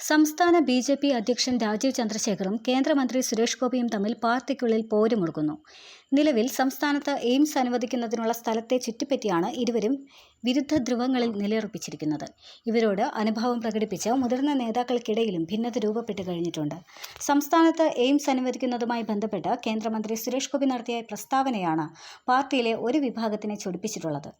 സംസ്ഥാന B J P അധ്യക്ഷൻ രാജീവ് ചന്ദ്രശേഖറും കേന്ദ്രമന്ത്രി സുരേഷ് ഗോപിയും തമ്മിൽ പാർട്ടിക്കുള്ളിൽ പോരുമുറുകുന്നു നിലവിൽ സംസ്ഥാനത്ത് എയിംസ് അനുവദിക്കുന്നതിനുള്ള സ്ഥലത്തെ ചുറ്റിപ്പറ്റിയാണ് ഇരുവരും വിരുദ്ധ ധ്രുവങ്ങളിൽ നിലയുറപ്പിച്ചിരിക്കുന്നത്. ഇവരോട് അനുഭാവം പ്രകടിപ്പിച്ച് മുതിർന്ന നേതാക്കൾക്കിടയിലും ഭിന്നത രൂപപ്പെട്ടു കഴിഞ്ഞിട്ടുണ്ട്. സംസ്ഥാനത്ത് എയിംസ് അനുവദിക്കുന്നതുമായി ബന്ധപ്പെട്ട് കേന്ദ്രമന്ത്രി സുരേഷ് ഗോപി നടത്തിയ പ്രസ്താവനയാണ് പാർട്ടിയിലെ ഒരു വിഭാഗത്തിനെ ചൊടിപ്പിച്ചിട്ടുള്ളത്.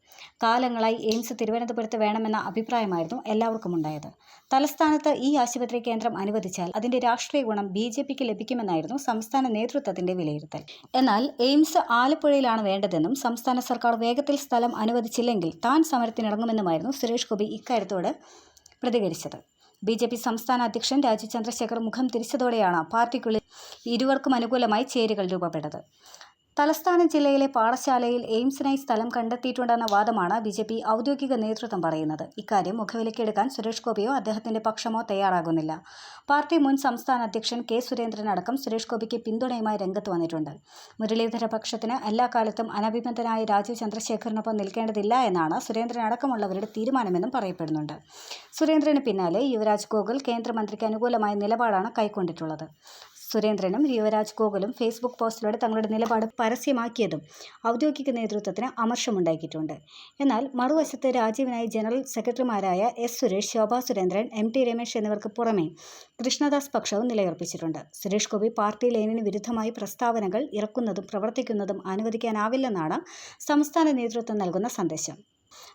കാലങ്ങളായി എയിംസ് തിരുവനന്തപുരത്ത് വേണമെന്ന അഭിപ്രായമായിരുന്നു എല്ലാവർക്കും ഉണ്ടായത് തലസ്ഥാനത്ത് ഈ ആശുപത്രി കേന്ദ്രം അനുവദിച്ചാൽ അതിന്റെ രാഷ്ട്രീയ ഗുണം ബി ജെ പിക്ക് ലഭിക്കുമെന്നായിരുന്നു സംസ്ഥാന നേതൃത്വത്തിന്റെ വിലയിരുത്തൽ. എന്നാൽ എയിംസ് ആലപ്പുഴയിലാണ് വേണ്ടതെന്നും സംസ്ഥാന സർക്കാർ വേഗത്തിൽ സ്ഥലം അനുവദിച്ചില്ലെങ്കിൽ താൻ സമരത്തിനിറങ്ങുമെന്നുമായിരുന്നു സുരേഷ് ഗോപി ഇക്കാര്യത്തോട് പ്രതികരിച്ചത്. ബി ജെ പി സംസ്ഥാന അധ്യക്ഷൻ രാജീവ് ചന്ദ്രശേഖർ മുഖം തിരിച്ചതോടെയാണ് പാർട്ടിക്കുള്ളിൽ ഇരുവർക്കും അനുകൂലമായി ചേരികൾ രൂപപ്പെട്ടത്. തലസ്ഥാന ജില്ലയിലെ പാഠശാലയിൽ എയിംസിനായി സ്ഥലം കണ്ടെത്തിയിട്ടുണ്ടെന്ന വാദമാണ് ബി ജെ പി ഔദ്യോഗിക നേതൃത്വം പറയുന്നത്. ഇക്കാര്യം മുഖവിലക്കെടുക്കാൻ സുരേഷ് ഗോപിയോ അദ്ദേഹത്തിന്റെ പക്ഷമോ തയ്യാറാകുന്നില്ല. പാർട്ടി മുൻ സംസ്ഥാന അധ്യക്ഷൻ കെ സുരേന്ദ്രൻ അടക്കം സുരേഷ് ഗോപിക്ക് പിന്തുണയുമായി രംഗത്ത് വന്നിട്ടുണ്ട്. മുരളീധര പക്ഷത്തിന് എല്ലാ കാലത്തും അനഭിമതനായ രാജീവ് ചന്ദ്രശേഖറിനൊപ്പം നിൽക്കേണ്ടതില്ല എന്നാണ് സുരേന്ദ്രൻ അടക്കമുള്ളവരുടെ തീരുമാനമെന്നും പറയപ്പെടുന്നുണ്ട്. സുരേന്ദ്രന് പിന്നാലെ യുവരാജ് ഗോകുൽ കേന്ദ്രമന്ത്രിക്ക് അനുകൂലമായ നിലപാടാണ് കൈക്കൊണ്ടിട്ടുള്ളത്. സുരേന്ദ്രനും യുവരാജ് ഗോകുലും ഫേസ്ബുക്ക് പോസ്റ്റിലൂടെ തങ്ങളുടെ നിലപാട് പരസ്യമാക്കിയതും ഔദ്യോഗിക നേതൃത്വത്തിന് അമർഷമുണ്ടാക്കിയിട്ടുണ്ട്. എന്നാൽ മറുവശത്ത് രാജീവിനായി ജനറൽ സെക്രട്ടറിമാരായ S Suresh Shobha Surendran M T Ramesh എന്നിവർക്ക് പുറമെ കൃഷ്ണദാസ് പക്ഷവും നിലയുറപ്പിച്ചിട്ടുണ്ട്. സുരേഷ് ഗോപി പാർട്ടി ലൈനിന് വിരുദ്ധമായി പ്രസ്താവനകൾ ഇറക്കുന്നതും പ്രവർത്തിക്കുന്നതും അനുവദിക്കാനാവില്ലെന്നാണ് സംസ്ഥാന നേതൃത്വം നൽകുന്ന സന്ദേശം.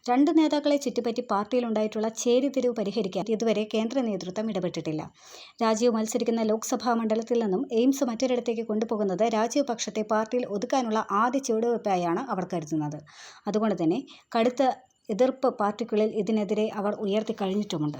രണ്ട് നേതാക്കളെ ചുറ്റിപ്പറ്റി പാർട്ടിയിലുണ്ടായിട്ടുള്ള ചേരിതിരിവ് പരിഹരിക്കാൻ ഇതുവരെ കേന്ദ്ര നേതൃത്വം ഇടപെട്ടിട്ടില്ല. രാജീവ് മത്സരിക്കുന്ന ലോക്സഭാ മണ്ഡലത്തിൽ നിന്നും എയിംസ് മറ്റൊരിടത്തേക്ക് കൊണ്ടുപോകുന്നത് രാജീവ് പക്ഷത്തെ പാർട്ടിയിൽ ഒതുക്കാനുള്ള ആദ്യ ചുവടുവയ്പായാണ് അവർ കരുതുന്നത്. അതുകൊണ്ട് തന്നെ കടുത്ത എതിർപ്പ് പാർട്ടിക്കുള്ളിൽ ഇതിനെതിരെ അവർ ഉയർത്തി കഴിഞ്ഞിട്ടുമുണ്ട്.